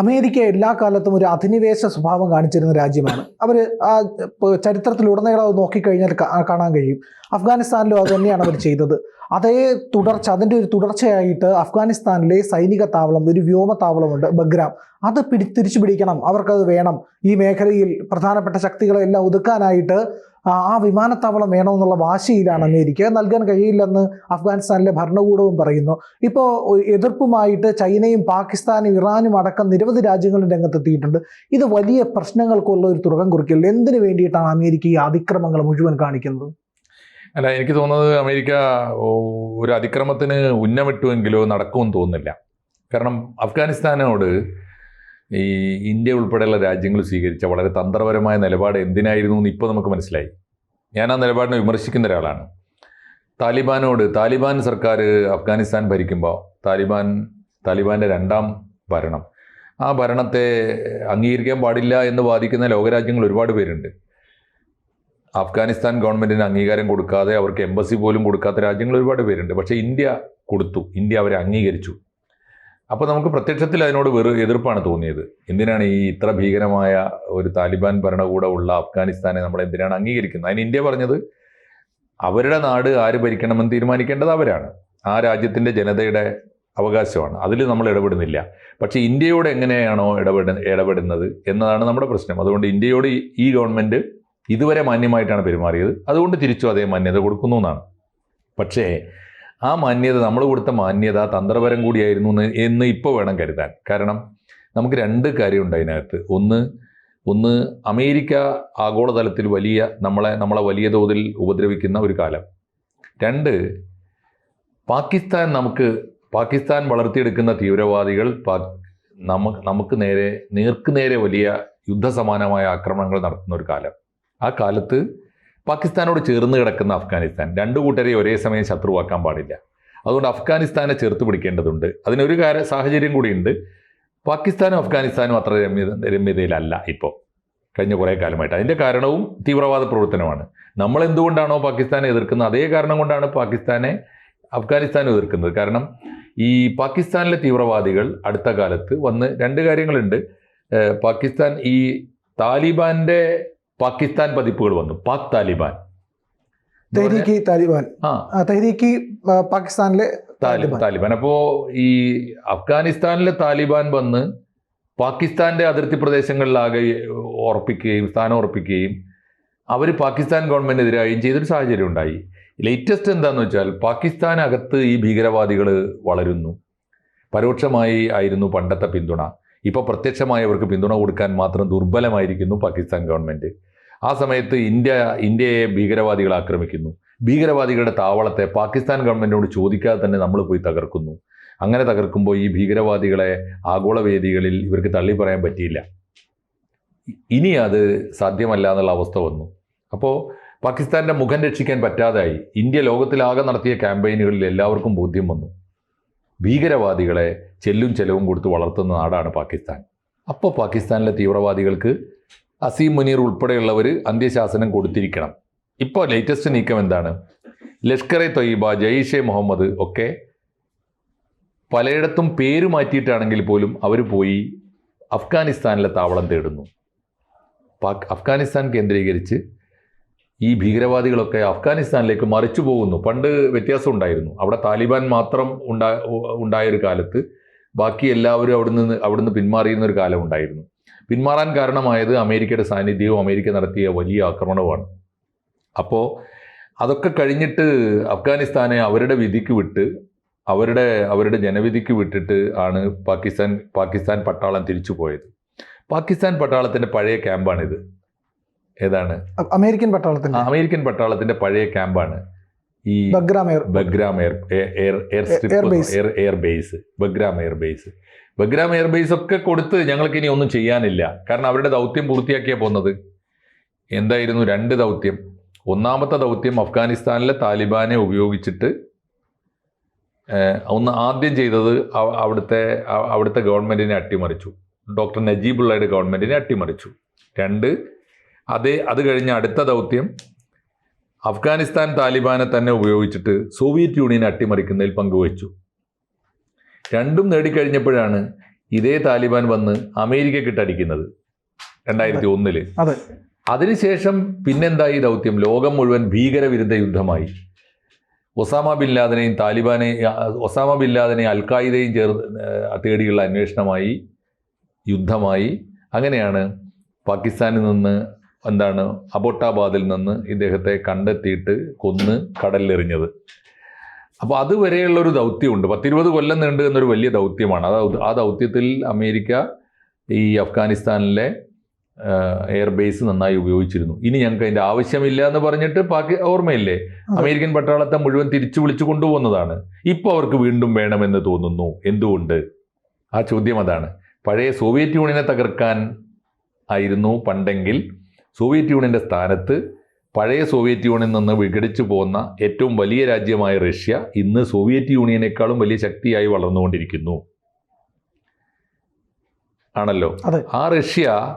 America എല്ലാ കാലത്തും ഒരു അധിനിവേശ സ്വഭാവം കാണിച്ചിരുന്ന രാജ്യമാണ്. അവർ ആ ചരിത്രത്തിലുടനീളം അത് നോക്കിക്കഴിഞ്ഞാൽ കാണാൻ കഴിയും. അഫ്ഗാനിസ്ഥാനിലും അത് തന്നെയാണ് അവർ ചെയ്തത്. അതേ തുടർച്ച അതിന്റെ ഒരു തുടർച്ചയായിട്ട് അഫ്ഗാനിസ്ഥാനിലെ സൈനിക താവളം ഒരു വ്യോമ താവളമുണ്ട് ബഗ്രാം. അത് പിടി തിരിച്ചു പിടിക്കണം അവർക്കത് വേണം. ഈ മേഖലയിൽ പ്രധാനപ്പെട്ട ശക്തികളെല്ലാം ഒതുക്കാനായിട്ട് ആ വിമാനത്താവളം വേണമെന്നുള്ള വാശിയിലാണ് അമേരിക്ക. നൽകാൻ കഴിയില്ലെന്ന് അഫ്ഗാനിസ്ഥാനിലെ ഭരണകൂടവും പറയുന്നു. ഇപ്പോൾ എതിർപ്പുമായിട്ട് ചൈനയും പാകിസ്ഥാനും ഇറാനും അടക്കം നിരവധി രാജ്യങ്ങളും രംഗത്തെത്തിയിട്ടുണ്ട്. ഇത് വലിയ പ്രശ്നങ്ങൾക്കുള്ള ഒരു തുടക്കം കുറിക്കില്ല എന്തിനു വേണ്ടിയിട്ടാണ് അമേരിക്ക ഈ അതിക്രമങ്ങൾ മുഴുവൻ കാണിക്കുന്നത്? അല്ല എനിക്ക് തോന്നുന്നത് അമേരിക്ക ഒരു അതിക്രമത്തിന് ഉന്നമിട്ടുവെങ്കിലോ നടക്കുമെന്ന് തോന്നുന്നില്ല. കാരണം അഫ്ഗാനിസ്ഥാനോട് ഈ ഇന്ത്യ ഉൾപ്പെടെയുള്ള രാജ്യങ്ങൾ സ്വീകരിച്ച വളരെ തന്ത്രപരമായ നിലപാട് എന്തിനായിരുന്നു എന്ന് ഇപ്പോൾ നമുക്ക് മനസ്സിലായി. ഞാൻ ആ നിലപാടിനെ വിമർശിക്കുന്ന ഒരാളാണ്. താലിബാനോട് താലിബാൻ സർക്കാർ അഫ്ഗാനിസ്ഥാൻ ഭരിക്കുമ്പോൾ താലിബാൻ താലിബാന്റെ രണ്ടാം ഭരണം. ആ ഭരണത്തെ അംഗീകരിക്കാൻ പാടില്ല എന്ന് വാദിക്കുന്ന ലോകരാജ്യങ്ങൾ ഒരുപാട് പേരുണ്ട്. അഫ്ഗാനിസ്ഥാൻ ഗവൺമെന്റിന് അംഗീകാരം കൊടുക്കാതെ അവർക്ക് എംബസി പോലും കൊടുക്കാത്ത രാജ്യങ്ങൾ ഒരുപാട് പേരുണ്ട്. പക്ഷേ ഇന്ത്യ കൊടുത്തു. ഇന്ത്യ അവരെ അംഗീകരിച്ചു. അപ്പോൾ നമുക്ക് പ്രത്യക്ഷത്തിൽ അതിനോട് വെറു എതിർപ്പാണ് തോന്നിയത്. എന്തിനാണ് ഈ ഇത്ര ഭീകരമായ ഒരു താലിബാൻ ഭരണകൂടമുള്ള അഫ്ഗാനിസ്ഥാനെ നമ്മൾ എന്തിനാണ് അംഗീകരിക്കുന്നത്? അതിന് ഇന്ത്യ പറഞ്ഞത് അവരുടെ നാട് ആര് ഭരിക്കണമെന്ന് തീരുമാനിക്കേണ്ടത് അവരാണ്. ആ രാജ്യത്തിന്റെ ജനതയുടെ അവകാശമാണ്. അതിൽ നമ്മൾ ഇടപെടുന്നില്ല. പക്ഷേ ഇന്ത്യയോട് എങ്ങനെയാണോ ഇടപെട ഇടപെടുന്നത് എന്നതാണ് നമ്മുടെ പ്രശ്നം. അതുകൊണ്ട് ഇന്ത്യയോട് ഈ- ഗവൺമെന്റ് ഇതുവരെ മാന്യമായിട്ടാണ് പെരുമാറിയത്. അതുകൊണ്ട് തിരിച്ചു അതേ മാന്യത കൊടുക്കുന്നു എന്നാണ്. പക്ഷേ ആ മാന്യത നമ്മൾ കൊടുത്ത മാന്യത തന്ത്രപരം കൂടിയായിരുന്നു എന്ന് എന്ന് ഇപ്പോൾ വേണം കരുതാൻ. കാരണം നമുക്ക് രണ്ട് കാര്യമുണ്ട് അതിനകത്ത്. ഒന്ന് ഒന്ന് അമേരിക്ക ആഗോളതലത്തിൽ വലിയ നമ്മളെ നമ്മളെ വലിയ തോതിൽ ഉപദ്രവിക്കുന്ന ഒരു കാലം. രണ്ട് പാകിസ്ഥാൻ നമുക്ക് പാകിസ്ഥാൻ വളർത്തിയെടുക്കുന്ന തീവ്രവാദികൾ നമുക്ക് നമുക്ക് നേരെ നേർക്ക് നേരെ വലിയ യുദ്ധസമാനമായ ആക്രമണങ്ങൾ നടത്തുന്ന ഒരു കാലം. ആ കാലത്ത് പാകിസ്ഥാനോട് ചേർന്ന് കിടക്കുന്ന അഫ്ഗാനിസ്ഥാൻ. രണ്ടു കൂട്ടരെ ഒരേ സമയം ശത്രുവാക്കാൻ പാടില്ല. അതുകൊണ്ട് അഫ്ഗാനിസ്ഥാനെ ചേർത്ത് പിടിക്കേണ്ടതുണ്ട്. അതിനൊരു കാര സാഹചര്യം കൂടിയുണ്ട്. പാകിസ്ഥാനും അഫ്ഗാനിസ്ഥാനും അത്ര രമ്യത രമ്യതയിലല്ല ഇപ്പോൾ കഴിഞ്ഞ കുറേ കാലമായിട്ട്. അതിന്റെ കാരണവും തീവ്രവാദ പ്രവർത്തനമാണ്. നമ്മൾ എന്തുകൊണ്ടാണോ പാകിസ്ഥാനെ എതിർക്കുന്നത്? അതേ കാരണം കൊണ്ടാണ് പാകിസ്ഥാനെ അഫ്ഗാനിസ്ഥാൻ എതിർക്കുന്നത്. കാരണം ഈ പാകിസ്ഥാനിലെ തീവ്രവാദികൾ അടുത്ത കാലത്ത് വന്ന് രണ്ട് കാര്യങ്ങളുണ്ട്. പാകിസ്ഥാൻ ഈ താലിബാന്റെ പാകിസ്ഥാൻ പതിപ്പുകൾ വന്നു. പാക് താലിബാൻ. തെഹ്രീക്ക് താലിബാൻ. തെഹ്രീക്ക് പാകിസ്ഥാനിലെ താലിബാൻ. അപ്പോ ഈ അഫ്ഗാനിസ്ഥാനിലെ താലിബാൻ വന്ന് പാകിസ്ഥാന്റെ അതിർത്തി പ്രദേശങ്ങളിലാകെ ഉറപ്പിക്കുകയും സ്ഥാനം ഉറപ്പിക്കുകയും അവർ പാകിസ്ഥാൻ ഗവൺമെന്റിനെതിരായും ചെയ്തൊരു സാഹചര്യം ഉണ്ടായി. ലേറ്റസ്റ്റ് എന്താണെന്ന് വെച്ചാൽ പാകിസ്ഥാനകത്ത് ഈ ഭീകരവാദികൾ വളരുന്നു. പരോക്ഷമായി ആയിരുന്നു പണ്ടത്തെ പിന്തുണ. ഇപ്പോൾ പ്രത്യക്ഷമായി അവർക്ക് പിന്തുണ കൊടുക്കാൻ മാത്രം ദുർബലമായിരിക്കുന്നു പാകിസ്ഥാൻ ഗവൺമെന്റ് ആ സമയത്ത് ഇന്ത്യ ഇന്ത്യയെ ഭീകരവാദികൾ ആക്രമിക്കുന്നു. ഭീകരവാദികളുടെ താവളത്തെ പാകിസ്ഥാൻ ഗവൺമെന്റിനോട് ചോദിക്കാതെ തന്നെ നമ്മൾ പോയി തകർക്കുന്നു. അങ്ങനെ തകർക്കുമ്പോൾ ഈ ഭീകരവാദികളെ ആഗോള വേദികളിൽ ഇവർക്ക് തള്ളി പറയാൻ പറ്റിയില്ല. ഇനി അത് സാധ്യമല്ല എന്നുള്ള അവസ്ഥ വന്നു. അപ്പോൾ പാകിസ്ഥാന്റെ മുഖം രക്ഷിക്കാൻ പറ്റാതായി. ഇന്ത്യ ലോകത്തിലാകെ നടത്തിയ ക്യാമ്പയിനുകളിൽ എല്ലാവർക്കും ബോധ്യം വന്നു. ഭീകരവാദികളെ ചെല്ലും ചെലവും കൊടുത്ത് വളർത്തുന്ന നാടാണ് പാകിസ്ഥാൻ. അപ്പോൾ പാകിസ്ഥാനിലെ തീവ്രവാദികൾക്ക് അസീം മുനീർ ഉൾപ്പെടെയുള്ളവർ അന്ത്യശാസനം കൊടുത്തിരിക്കണം. ഇപ്പോൾ ലേറ്റസ്റ്റ് നീക്കം എന്താണ്? ലഷ്കർ എ തൊയ്ബ ജയ്ഷെ മുഹമ്മദ് ഒക്കെ പലയിടത്തും പേര് മാറ്റിയിട്ടാണെങ്കിൽ പോലും അവർ പോയി അഫ്ഗാനിസ്ഥാനിലെ താവളം തേടുന്നു. പാക് അഫ്ഗാനിസ്ഥാൻ കേന്ദ്രീകരിച്ച് ഈ ഭീകരവാദികളൊക്കെ അഫ്ഗാനിസ്ഥാനിലേക്ക് മറിച്ചു പോകുന്നു. പണ്ട് വ്യത്യാസം ഉണ്ടായിരുന്നു. അവിടെ താലിബാൻ മാത്രം ഉണ്ടാ ഉണ്ടായൊരു കാലത്ത് ബാക്കി എല്ലാവരും അവിടുന്ന് അവിടുന്ന് പിന്മാറിയുന്ന ഒരു കാലം ഉണ്ടായിരുന്നു. പിന്മാറാൻ കാരണമായത് അമേരിക്കയുടെ സാന്നിധ്യവും അമേരിക്ക നടത്തിയ വലിയ ആക്രമണവുമാണ് അപ്പോൾ അതൊക്കെ കഴിഞ്ഞിട്ട് അഫ്ഗാനിസ്ഥാനെ അവരുടെ വിധിക്ക് വിട്ട് അവരുടെ അവരുടെ ജനവിധിക്ക് വിട്ടിട്ട് ആണ് പാകിസ്ഥാൻ പാകിസ്ഥാൻ പട്ടാളം തിരിച്ചു പോയത്. പാകിസ്ഥാൻ പട്ടാളത്തിന്റെ പഴയ ക്യാമ്പാണിത്. ഏതാണ്? അമേരിക്കൻ പട്ടാളത്തിന് അമേരിക്കൻ പട്ടാളത്തിന്റെ പഴയ ക്യാമ്പാണ്. ഈ Bagram air Bagram air air air air strip air air base. Bagram air base. Bagram airbase ഒക്കെ കൊടുത്ത് ഞങ്ങൾക്ക് ഇനി ഒന്നും ചെയ്യാനില്ല. കാരണം അവരുടെ ദൗത്യം പൂർത്തിയാക്കിയാ പോകുന്നത് എന്തായിരുന്നു രണ്ട് ദൗത്യം? ഒന്നാമത്തെ ദൗത്യം അഫ്ഗാനിസ്ഥാനിലെ താലിബാനെ ഉപയോഗിച്ചിട്ട് ഒന്ന് ആദ്യം ചെയ്തത് അവ- അവിടുത്തെ അവിടുത്തെ ഗവൺമെന്റിനെ അട്ടിമറിച്ചു. ഡോക്ടർ നജീബുള്ളയുടെ ഗവൺമെന്റിനെ അട്ടിമറിച്ചു. രണ്ട് അതേ അത് കഴിഞ്ഞ അടുത്ത ദൗത്യം അഫ്ഗാനിസ്ഥാൻ താലിബാനെ തന്നെ ഉപയോഗിച്ചിട്ട് സോവിയറ്റ് യൂണിയനെ അട്ടിമറിക്കുന്നതിൽ പങ്കുവച്ചു രണ്ടും നേടിക്കഴിഞ്ഞപ്പോഴാണ് ഇതേ താലിബാൻ വന്ന് അമേരിക്കക്കിട്ട് അടിക്കുന്നത്. രണ്ടായിരത്തി ഒന്നിൽ അതെ. അതിനുശേഷം പിന്നെന്തായി ദൗത്യം? ലോകം മുഴുവൻ ഭീകരവിരുദ്ധ യുദ്ധമായി. ഒസാമ ബിൻ ലാദനെയും താലിബാനെ ഒസാമ ബിൻ ലാദനെയും അൽ ചേർ തേടിയുള്ള അന്വേഷണമായി യുദ്ധമായി. അങ്ങനെയാണ് പാകിസ്ഥാനിൽ നിന്ന് എന്താണ് അബോട്ടാബാദിൽ നിന്ന് ഇദ്ദേഹത്തെ കണ്ടെത്തിയിട്ട് കൊന്ന് കടലിലെറിഞ്ഞത്. അപ്പോൾ അതുവരെയുള്ള ഒരു ദൗത്യമുണ്ട്. പത്തിരുപത് കൊല്ലം നീണ്ടു എന്നൊരു വലിയ ദൗത്യമാണ്. അത് ആ ദൗത്യത്തിൽ അമേരിക്ക ഈ അഫ്ഗാനിസ്ഥാനിലെ എയർ ബേസ് നന്നായി ഉപയോഗിച്ചിരുന്നു. ഇനി ഞങ്ങൾക്ക് അതിന്റെ ആവശ്യമില്ല എന്ന് പറഞ്ഞിട്ട് പാകി ഓർമ്മയില്ലേ? അമേരിക്കൻ പട്ടാളത്തെ മുഴുവൻ തിരിച്ചു വിളിച്ചു കൊണ്ടുപോകുന്നതാണ്. ഇപ്പോൾ അവർക്ക് വീണ്ടും വേണമെന്ന് തോന്നുന്നു. എന്തുകൊണ്ട്? ആ ചോദ്യം അതാണ്. പഴയ സോവിയറ്റ് യൂണിയനെ തകർക്കാൻ ആയിരുന്നു പണ്ടെങ്കിൽ സോവിയറ്റ് യൂണിയന്റെ സ്ഥാനത്ത് പഴയ സോവിയറ്റ് യൂണിയനിൽ നിന്ന് വിഘടിച്ചു പോകുന്ന ഏറ്റവും വലിയ രാജ്യമായ റഷ്യ ഇന്ന് സോവിയറ്റ് യൂണിയനേക്കാളും വലിയ ശക്തിയായി വളർന്നുകൊണ്ടിരിക്കുന്നു. ആണല്ലോ? ആ റഷ്യ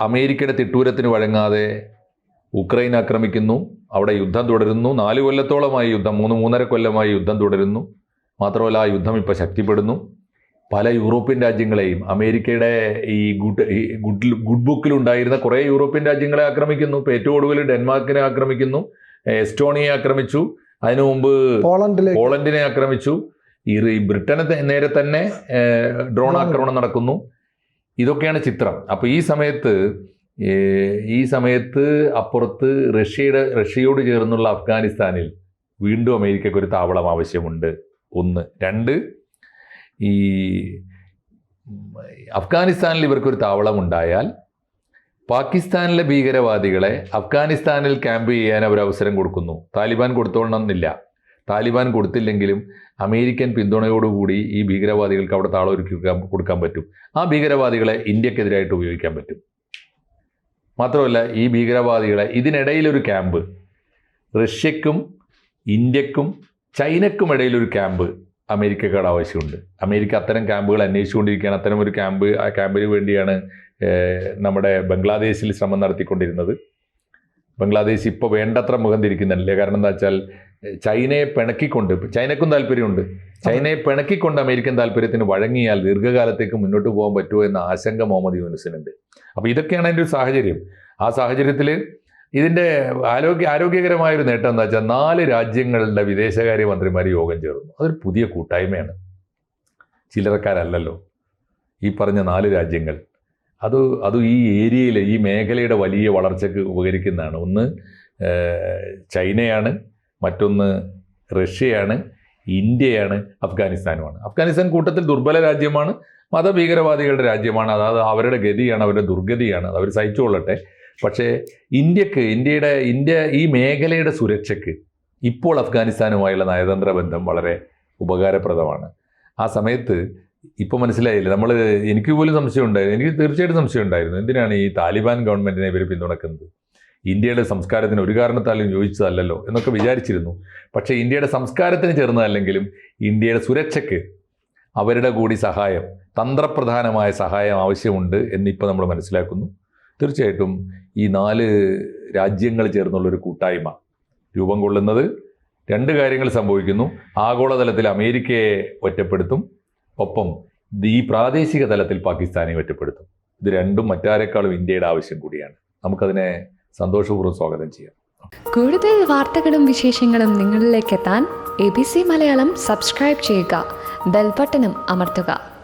അമേരിക്കയുടെ തിട്ടൂരത്തിന് വഴങ്ങാതെ ഉക്രൈൻ ആക്രമിക്കുന്നു. അവിടെ യുദ്ധം തുടരുന്നു. നാല് കൊല്ലത്തോളമായി യുദ്ധം മൂന്ന് മൂന്നര കൊല്ലമായി യുദ്ധം തുടരുന്നു. മാത്രമല്ല ആ യുദ്ധം ഇപ്പോൾ ശക്തിപ്പെടുന്നു. പല യൂറോപ്യൻ രാജ്യങ്ങളെയും അമേരിക്കയുടെ ഈ ഗുഡ് ഈ ഗുഡ് ഗുഡ് ബുക്കിലുണ്ടായിരുന്ന കുറേ യൂറോപ്യൻ രാജ്യങ്ങളെ ആക്രമിക്കുന്നു. ഏറ്റവും ഒടുവിൽ ഡെൻമാർക്കിനെ ആക്രമിക്കുന്നു എസ്റ്റോണിയെ ആക്രമിച്ചു അതിനു മുമ്പ് പോളണ്ടിനെ ആക്രമിച്ചു. ഈ ബ്രിട്ടനെ നേരെ തന്നെ ഡ്രോൺ ഡ്രോൺ. ആക്രമണം നടക്കുന്നു. ഇതൊക്കെയാണ് ചിത്രം. അപ്പോൾ ഈ സമയത്ത് ഈ സമയത്ത് അപ്പുറത്ത് റഷ്യയുടെ റഷ്യയോട് ചേർന്നുള്ള അഫ്ഗാനിസ്ഥാനിൽ വീണ്ടും അമേരിക്കയ്ക്ക് ഒരു താവളം ആവശ്യമുണ്ട്. ഒന്ന്. രണ്ട് ഈ അഫ്ഗാനിസ്ഥാനിൽ ഇവർക്കൊരു താവളം ഉണ്ടായാൽ പാകിസ്ഥാനിലെ ഭീകരവാദികളെ അഫ്ഗാനിസ്ഥാനിൽ ക്യാമ്പ് ചെയ്യാൻ അവർ അവസരം കൊടുക്കുന്നു. താലിബാൻ കൊടുത്തോളണമെന്നില്ല. താലിബാൻ കൊടുത്തില്ലെങ്കിലും അമേരിക്കൻ പിന്തുണയോടുകൂടി ഈ ഭീകരവാദികൾക്ക് അവിടെ താളമൊരുക്കി കൊടുക്കാൻ- കൊടുക്കാൻ പറ്റും. ആ ഭീകരവാദികളെ ഇന്ത്യക്കെതിരായിട്ട് ഉപയോഗിക്കാൻ പറ്റും. മാത്രമല്ല ഈ ഭീകരവാദികളെ ഇതിനിടയിലൊരു ക്യാമ്പ് റഷ്യക്കും ഇന്ത്യക്കും ചൈനക്കും ഇടയിലൊരു ക്യാമ്പ് അമേരിക്കക്കാട് ആവശ്യമുണ്ട്. അമേരിക്ക അത്തരം ക്യാമ്പുകൾ അന്വേഷിച്ചുകൊണ്ടിരിക്കുകയാണ്. അത്തരം ഒരു ക്യാമ്പ് ആ ക്യാമ്പിന് വേണ്ടിയാണ് നമ്മുടെ ബംഗ്ലാദേശിൽ ശ്രമം നടത്തിക്കൊണ്ടിരുന്നത്. ബംഗ്ലാദേശ് ഇപ്പോൾ വേണ്ടത്ര മുഖം തിരിക്കുന്നില്ല. കാരണം എന്താ വെച്ചാൽ ചൈനയെ പിണക്കിക്കൊണ്ട് ചൈനക്കും താല്പര്യമുണ്ട്. ചൈനയെ പിണക്കിക്കൊണ്ട് അമേരിക്കൻ താല്പര്യത്തിന് വഴങ്ങിയാൽ ദീർഘകാലത്തേക്ക് മുന്നോട്ട് പോകാൻ പറ്റുമോ എന്ന ആശങ്ക മുഹമ്മദ് യൂനുസിനുണ്ട്. അപ്പോൾ ഇതൊക്കെയാണ് അതിന്റെ ഒരു സാഹചര്യം. ആ സാഹചര്യത്തിൽ ഇതിന്റെ ആരോഗ്യ ആരോഗ്യകരമായ ഒരു നേട്ടം എന്താ വെച്ചാൽ നാല് രാജ്യങ്ങളുടെ വിദേശകാര്യമന്ത്രിമാർ യോഗം ചേർന്നു. അതൊരു പുതിയ കൂട്ടായ്മയാണ്. ചിലർക്കാരല്ലല്ലോ ഈ പറഞ്ഞ നാല് രാജ്യങ്ങൾ. അത് അത് ഈ ഏരിയയിൽ ഈ മേഖലയുടെ വലിയ വളർച്ചയ്ക്ക് ഉപകരിക്കുന്നതാണ്. ഒന്ന് ചൈനയാണ്. മറ്റൊന്ന് റഷ്യയാണ്. ഇന്ത്യയാണ്. അഫ്ഗാനിസ്ഥാനുമാണ്. അഫ്ഗാനിസ്ഥാൻ കൂട്ടത്തിൽ ദുർബല രാജ്യമാണ്. മതഭീകരവാദികളുടെ രാജ്യമാണ്. അതായത് അവരുടെ ഗതിയാണ് അവരുടെ ദുർഗതിയാണ്. അവർ സഹിച്ചുകൊള്ളട്ടെ. പക്ഷേ ഇന്ത്യയ്ക്ക് ഇന്ത്യയുടെ ഇന്ത്യ ഈ മേഖലയുടെ സുരക്ഷയ്ക്ക് ഇപ്പോൾ അഫ്ഗാനിസ്ഥാനുമായുള്ള നയതന്ത്ര ബന്ധം വളരെ ഉപകാരപ്രദമാണ്. ആ സമയത്ത് ഇപ്പോൾ മനസ്സിലായില്ല? നമ്മൾ എനിക്ക് പോലും സംശയം ഉണ്ടായിരുന്നു എനിക്ക് തീർച്ചയായിട്ടും സംശയം ഉണ്ടായിരുന്നു എന്തിനാണ് ഈ താലിബാൻ ഗവൺമെന്റിനെ ഇവർ പിന്തുണക്കുന്നത്? ഇന്ത്യയുടെ സംസ്കാരത്തിന് ഒരു കാരണത്താലും യോജിച്ചതല്ലല്ലോ എന്നൊക്കെ വിചാരിച്ചിരുന്നു. പക്ഷേ ഇന്ത്യയുടെ സംസ്കാരത്തിന് ചേർന്നതല്ലെങ്കിലും ഇന്ത്യയുടെ സുരക്ഷയ്ക്ക് അവരുടെ കൂടി സഹായം തന്ത്രപ്രധാനമായ സഹായം ആവശ്യമുണ്ട് എന്നിപ്പോൾ നമ്മൾ മനസ്സിലാക്കുന്നു. തീർച്ചയായിട്ടും ഈ നാല് രാജ്യങ്ങൾ ചേർന്നുള്ളൊരു കൂട്ടായ്മ രൂപം കൊള്ളുന്നത്. രണ്ട് കാര്യങ്ങൾ സംഭവിക്കുന്നു. ആഗോളതലത്തിൽ അമേരിക്കയെ ഒറ്റപ്പെടുത്തും. ഒപ്പം ഈ പ്രാദേശിക തലത്തിൽ പാകിസ്ഥാനെ ഒറ്റപ്പെടുത്തും. ഇത് രണ്ടും മറ്റാരെക്കാളും ഇന്ത്യയുടെ ആവശ്യം കൂടിയാണ്. നമുക്കതിനെ സന്തോഷപൂർവം സ്വാഗതം ചെയ്യാം. കൂടുതൽ വാർത്തകളും വിശേഷങ്ങളും നിങ്ങളിലേക്ക് എത്താൻ A B C Malayalam subscribe ചെയ്യുക. ബെൽബട്ടനും അമർത്തുക.